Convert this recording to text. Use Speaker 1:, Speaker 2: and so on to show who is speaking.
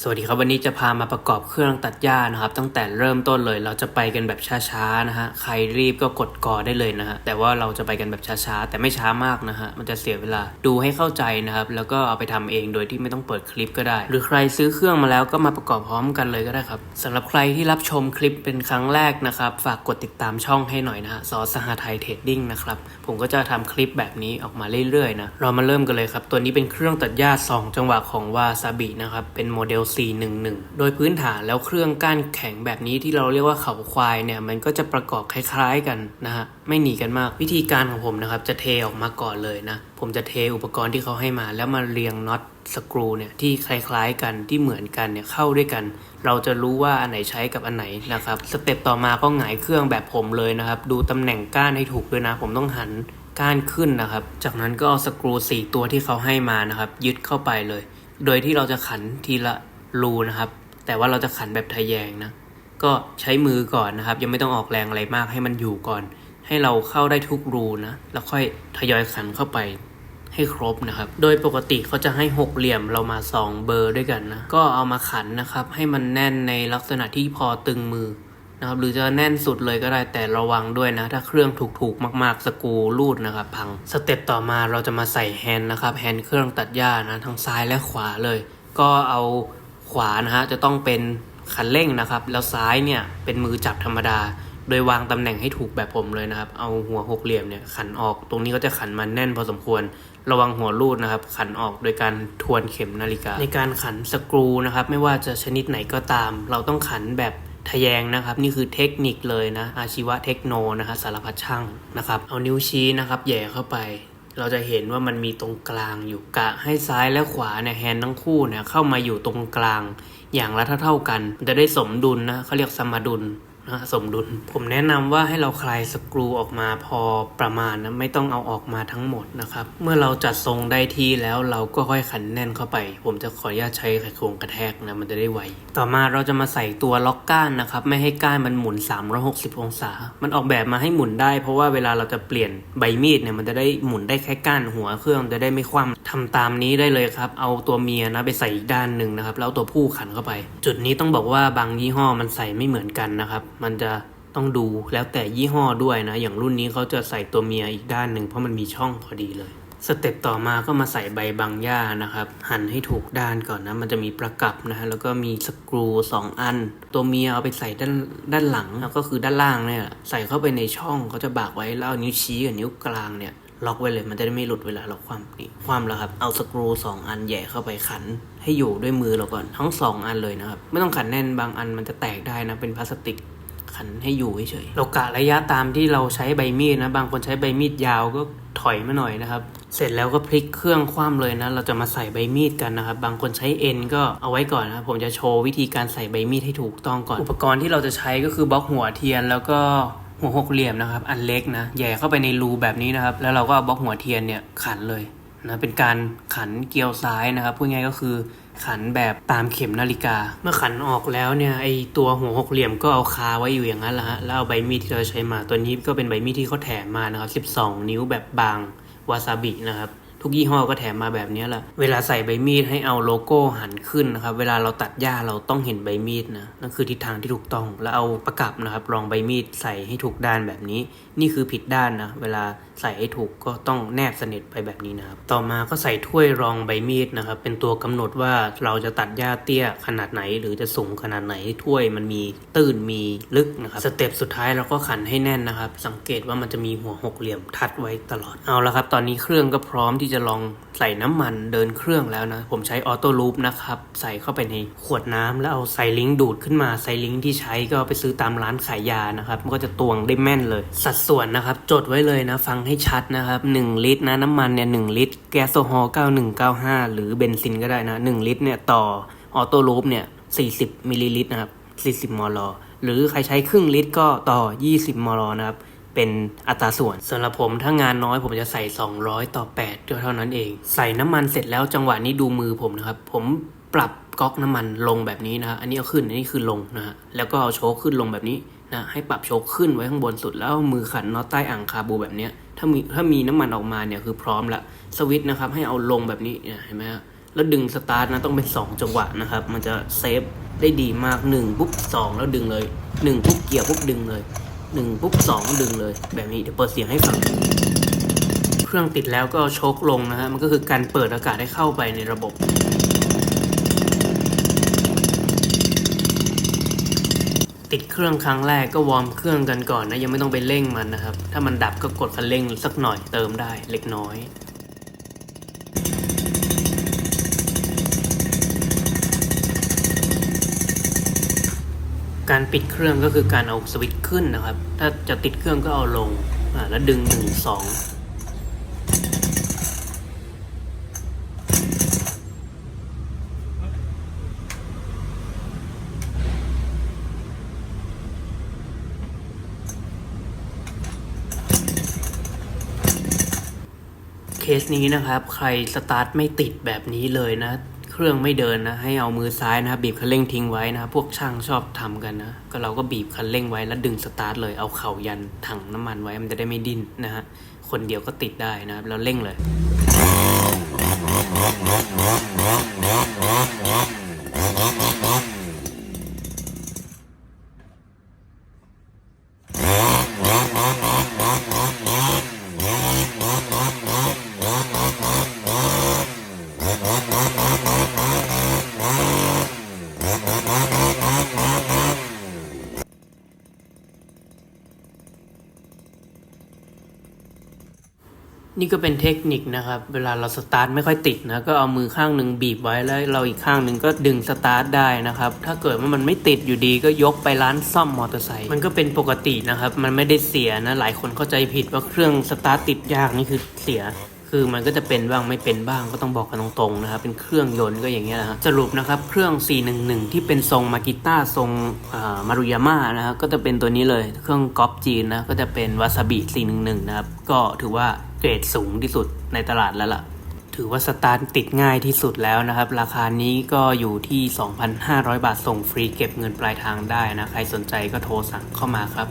Speaker 1: สวัสดีครับวันนี้จะพามาประกอบเครื่องตัดหญ้านะครับ ตั้งแต่เริ่มต้นเลยเราจะไปกันแบบช้าๆนะฮะใครรีบก็กดกอได้เลยนะฮะแต่ว่าเราจะไปกันแบบช้าๆแต่ไม่ช้ามากนะฮะมันจะเสียเวลาดูให้เข้าใจนะครับ แล้วก็เอาไปทำเองโดยที่ไม่ต้องเปิดคลิปก็ได้ หรือใครซื้อเครื่องมาแล้วก็มาประกอบพร้อมกันเลยก็ได้ครับสำหรับใครที่รับชมคลิปเป็นครั้งแรกนะครับฝากกดติดตามช่องให้หน่อยนะฮะสอสหไทยเทรดดิ้งนะครับผมก็จะทำคลิปแบบนี้ออกมาเรื่อยๆนะเรามาเริ่มกันเลยครับตัวนี้เป็นเครื่องตัดหญ้าสองจังหวะของวาซาบินะครับเป็นโมเดล411 โดยพื้นฐานแล้วเครื่องก้านแข็งแบบนี้ที่เราเรียกว่าเขาควายเนี่ยมันก็จะประกอบคล้ายๆกันนะฮะไม่หนีกันมากวิธีการของผมนะครับจะเทออกมาก่อนเลยนะ ผมจะเทอุปกรณ์ที่เขาให้มา แล้วมาเรียงน็อตสกรูเนี่ยที่คล้ายๆกันที่เหมือนกันเนี่ยเข้าด้วยกัน เราจะรู้ว่าอันไหนใช้กับอันไหนนะครับสเต็ปต่อมาก็หงายเครื่องแบบผมเลยนะครับดูตำแหน่งก้านให้ถูกด้วยนะ ผมต้องหันก้านขึ้นนะครับ จากนั้นก็เอาสกรูสี่ตัวที่เขาให้มานะครับ ยึดเข้าไปเลย โดยที่เราจะขันทีละ รูนะครับ แต่ว่าเราจะขันแบบทะแยงนะ ก็ใช้มือก่อนนะครับ ยังไม่ต้องออกแรงอะไรมากให้มันอยู่ก่อน ให้เราเข้าได้ทุกรูนะ แล้วค่อยทยอยขันเข้าไปให้ครบนะครับ โดยปกติเขาจะให้หกเหลี่ยมเรามาสองเบอร์ด้วยกันนะ ก็เอามาขันนะครับ ให้มันแน่นในลักษณะที่พอตึงมือนะครับ หรือจะแน่นสุดเลยก็ได้แต่ระวังด้วยนะ ถ้าเครื่องถูกๆมากๆ สกูรูดนะครับ พัง สเต็ปต่อมาเราจะมาใส่แฮนด์นะครับ แฮนด์เครื่องตัดหญ้านะ ทั้งซ้ายและขวาเลย ก็เอา ขวานะฮะจะต้องเป็นคันเร่งนะครับ แล้วซ้ายเนี่ยเป็นมือจับธรรมดา โดยวางตำแหน่งให้ถูกแบบผมเลยนะครับ เอาหัวหกเหลี่ยมเนี่ยขันออก ตรงนี้ก็จะขันมันแน่นพอสมควร ระวังหัวรูดนะครับ ขันออกโดยการทวนเข็มนาฬิกา ในการขันสกรูนะครับ ไม่ว่าจะชนิดไหนก็ตาม เราต้องขันแบบทะแยงนะครับ นี่คือเทคนิคเลยนะ อาชีวะเทคโนนะฮะสารพัดช่างนะครับ เอานิ้วชี้นะครับแย่เข้าไป เราจะเห็นว่ามันมีตรงกลางอยู่กะให้ซ้ายและขวาเนี่ยแฮนทั้งคู่เนี่ยเข้ามาอยู่ตรงกลาง อย่างละเท่าเท่ากัน จะได้สมดุลนะเขาเรียกสมดุล นะสมดุล ผมแนะนำว่าให้เราคลายสกรูออกมาพอประมาณนะไม่ต้องเอาออกมาทั้งหมดนะครับ เมื่อเราจัดทรงได้ที่แล้วเราก็ค่อยขันแน่นเข้าไป ผมจะขออนุญาตใช้ไขควงกระแทกนะมันจะได้ไว ต่อมาเราจะมาใส่ตัวล็อกก้านนะครับ ไม่ให้ก้านมันหมุน 360 องศา มันออกแบบมาให้หมุนได้ เพราะว่าเวลาเราจะเปลี่ยนใบมีดเนี่ยมันจะได้หมุนได้แค่ก้านหัวเครื่องจะได้ไม่คว่ำทำตามนี้ได้เลยครับ เอาตัวเมียนะไปใส่อีกด้านหนึ่งนะครับแล้วตัวผู้ขันเข้าไป จุดนี้ต้องบอกว่าบางยี่ห้อมันใส่ไม่เหมือนกันนะครับมันจะต้องดูแล้วแต่ยี่ห้อด้วยนะ อย่างรุ่นนี้เขาจะใส่ตัวเมียอีกด้านหนึ่งเพราะมันมีช่องพอดีเลย สเต็ปต่อมาก็มาใส่ใบบางหญ้านะครับ หั่นให้ถูกด้านก่อนนะ มันจะมีประกับนะฮะแล้วก็มีสกรูสองอัน ตัวเมียเอาไปใส่ด้านด้านหลังแล้วก็คือด้านล่างเนี่ยใส่เข้าไปในช่องเขาจะบากไว้แล้วเอานิ้วชี้กับนิ้วกลางเนี่ยล็อกไว้เลยมันจะได้ไม่หลุดเวลาเราคว่ำนี่คว่ำแล้วครับ เอาสกรูสองอันแย่เข้าไปขัน ให้อยู่ด้วยมือเราก่อนทั้งสองอันเลยนะครับ ไม่ต้องขันแน่นบางอันมันจะแตกได้นะเป็นพลาสติก ขันให้อยู่เฉยๆเรากะระยะตามที่เราใช้ใบมีดนะ บางคนใช้ใบมีดยาวก็ถอยมาหน่อยนะครับ เสร็จแล้วก็พลิกเครื่องคว่ำเลยนะ เราจะมาใส่ใบมีดกันนะครับ บางคนใช้เอ็นก็เอาไว้ก่อนนะผมจะโชว์วิธีการใส่ใบมีดให้ถูกต้องก่อน อุปกรณ์ที่เราจะใช้ก็คือบล็อกหัวเทียนแล้วก็หัวหกเหลี่ยมนะครับ อันเล็กนะแหย่เข้าไปในรูแบบนี้นะครับ แล้วเราก็เอาบล็อกหัวเทียนเนี่ยขันเลยนะ เป็นการขันเกลียวซ้ายนะครับ พูดง่ายก็คือ ขันแบบตามเข็มนาฬิกา เมื่อขันออกแล้วเนี่ยไอตัวหัวหกเหลี่ยมก็เอาคาไว้อยู่อย่างนั้นแหละฮะแล้วเอาใบมีดที่เราใช้มาตัวนี้ก็เป็นใบมีดที่เขาแถมมานะครับ 12 นิ้วแบบบางวาซาบินะครับ ทุกยี่ห้อก็แถมมาแบบนี้แหละ เวลาใส่ใบมีดให้เอาโลโก้หันขึ้นนะครับ เวลาเราตัดหญ้าเราต้องเห็นใบมีดนะ นั่นคือทิศทางที่ถูกต้อง แล้วเอาประกับนะครับรองใบมีดใส่ให้ถูกด้านแบบนี้ นี่คือผิดด้านนะ เวลาใส่ให้ถูกก็ต้องแนบสนิทไปแบบนี้นะครับ ต่อมาก็ใส่ถ้วยรองใบมีดนะครับ เป็นตัวกำหนดว่าเราจะตัดหญ้าเตี้ยขนาดไหน หรือจะสูงขนาดไหน ถ้วยมันมีตื้นมีลึกนะครับ สเต็ปสุดท้ายเราก็ขันให้แน่นนะครับ สังเกตว่ามันจะมีหัวหกเหลี่ยมทัดไว้ตลอด เอาละครับ ตอนนี้เครื่องก็พร้อมที่จะลองใส่น้ำมันเดินเครื่องแล้วนะ ผมใช้ออโต้ลูปนะครับ ใส่เข้าไปในขวดน้ำแล้วเอาไซลิงดูดขึ้นมาไซลิงที่ใช้ก็ไปซื้อตามร้านขายยานะครับ มันก็จะตวงได้แม่นเลย สัดส่วนนะครับ จดไว้เลยนะ ฟังให้ชัดนะครับ 1 ลิตรนะน้ำมันเนี่ย1ลิตร แก๊สโซฮอล์9195 หรือเบนซินก็ได้นะ 1 ลิตรเนี่ยต่อออโต้ลูปเนี่ย40มิลลิลิตรนะครับ40มลหรือใครใช้ครึ่งลิตรก็ต่อ 20มลนะครับ เป็นอัตราส่วนสำหรับผมถ้างานน้อยผมจะใส่ 200 ต่อ8ก็เท่านั้นเอง ใส่น้ำมันเสร็จแล้วจังหวะนี้ดูมือผมนะครับ ผมปรับก๊อกน้ำมันลงแบบนี้นะฮะอันนี้เอาขึ้นอันนี้คือลงนะฮะแล้วก็เอาโชคขึ้นลงแบบนี้นะให้ปรับโชคขึ้นไว้ข้างบนสุดแล้วมือขันน็อตใต้อ่างคาบูแบบนี้ถ้ามีถ้ามีน้ำมันออกมาเนี่ยคือพร้อมละสวิตนะครับให้เอาลงแบบนี้เห็นไหมฮะแล้วดึงสตาร์ทนะต้องเป็น 2 จังหวะนะครับ มันจะเซฟได้ดีมาก1ปุ๊บ2แล้วดึงเลย1ปุ๊บเกียร์ปุ๊บดึงเลย หนึ่งปุ๊บสองดึงเลย แบบนี้เดี๋ยวเปิดเสียงให้ฟัง เครื่องติดแล้วก็โชคลงนะฮะ มันก็คือการเปิดอากาศให้เข้าไปในระบบติดเครื่องครั้งแรกก็วอร์มเครื่องกันก่อนนะ ยังไม่ต้องไปเร่งมันนะครับ ถ้ามันดับก็กดคันเร่งสักหน่อยเติมได้เล็กน้อย การปิดเครื่องก็คือการเอาสวิตช์ขึ้นนะครับ ถ้าจะติดเครื่องก็เอาลงแล้วดึงหนึ่งสองเคสนี้นะครับ ใครสตาร์ทไม่ติดแบบนี้เลยนะ เครื่องไม่เดินนะ ให้เอามือซ้ายนะครับบีบคันเร่งทิ้งไว้นะพวกช่างชอบทำกันนะ ก็เราก็บีบคันเร่งไว้แล้วดึงสตาร์ทเลยเอาเข่ายันถังน้ำมันไว้มันจะได้ไม่ดิ้นนะฮะคนเดียวก็ติดได้นะครับแล้วเร่งเลย นี่ก็เป็นเทคนิคนะครับ เวลาเราสตาร์ทไม่ค่อยติดนะ ก็เอามือข้างหนึ่งบีบไว้แล้วเราอีกข้างหนึ่งก็ดึงสตาร์ทได้นะครับ ถ้าเกิดว่ามันไม่ติดอยู่ดีก็ยกไปร้านซ่อมมอเตอร์ไซค์ มันก็เป็นปกตินะครับ มันไม่ได้เสียนะ หลายคนเข้าใจผิดว่าเครื่องสตาร์ทติดยากนี่คือเสีย คือมันก็จะเป็นบ้างไม่เป็นบ้างก็ต้องบอกกันตรงๆนะครับเป็นเครื่องยนต์ก็อย่างเงี้ยนะฮะสรุปนะครับเครื่อง 411 ที่เป็นทรงมากิต้าทรงมารุยาม่านะครับก็จะเป็นตัวนี้เลยเครื่องก๊อปจีนนะก็จะเป็นวาซาบิ 411 นะครับก็ถือว่าเกรดสูงที่สุดในตลาดแล้วล่ะถือว่าสตาร์ทติดง่ายที่สุดแล้วนะครับ ราคานี้ก็อยู่ที่ 2,500 บาทส่งฟรีเก็บเงินปลายทางได้นะ ใครสนใจก็โทรสั่งเข้ามาครับ